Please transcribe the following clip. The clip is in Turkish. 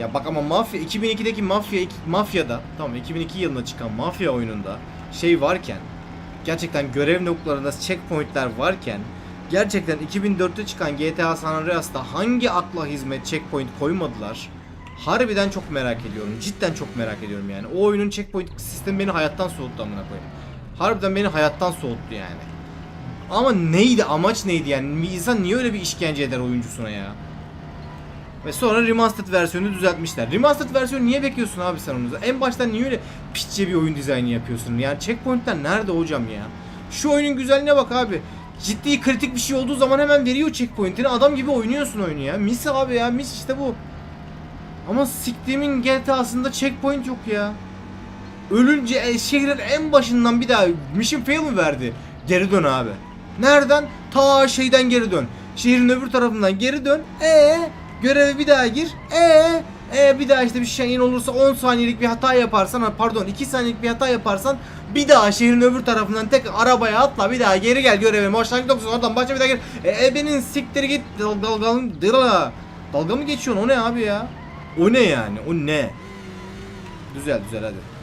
Ya bak ama Mafya 2002'deki Mafya Mafya'da tamam 2002 yılında çıkan Mafya oyununda şey varken gerçekten görev noktalarında checkpointler varken gerçekten 2004'te çıkan GTA San Andreas'ta hangi akla hizmet checkpoint koymadılar? Harbiden çok merak ediyorum. Cidden çok merak ediyorum yani. O oyunun checkpoint sistemi beni hayattan soğuttu amına koyayım. Harbiden beni hayattan soğuttu yani. Ama neydi? Amaç neydi yani? İnsan niye öyle bir işkence eder oyuncusuna ya? Ve sonra remastered versiyonu düzeltmişler. Remastered versiyonu niye bekliyorsun abi sen onu? En baştan niye öyle piççe bir oyun dizaynı yapıyorsun? Yani checkpointler nerede hocam ya? Şu oyunun güzelliğine bak abi. Ciddi kritik bir şey olduğu zaman hemen veriyor checkpoint'ini. Adam gibi oynuyorsun oyunu ya. Mis abi ya. Mis işte bu. Ama siktiğimin GTA'sında checkpoint yok ya. Ölünce e, şehrin en başından bir daha mission fail mi verdi? Geri dön abi. Nereden? Ta şeyden geri dön. Şehrin öbür tarafından geri dön. E göreve bir daha gir. E e bir daha işte bir şeyin olursa 10 saniyelik bir hata yaparsan ha, pardon 2 saniyelik bir hata yaparsan bir daha şehrin öbür tarafından tek arabaya atla bir daha geri gel göreve başlangıç noktası oradan başla bir daha gir. E, ebenin siktiri git dal dalga dalga dalga mı geçiyorsun o ne abi ya? O ne yani o ne? Düzel düzel hadi.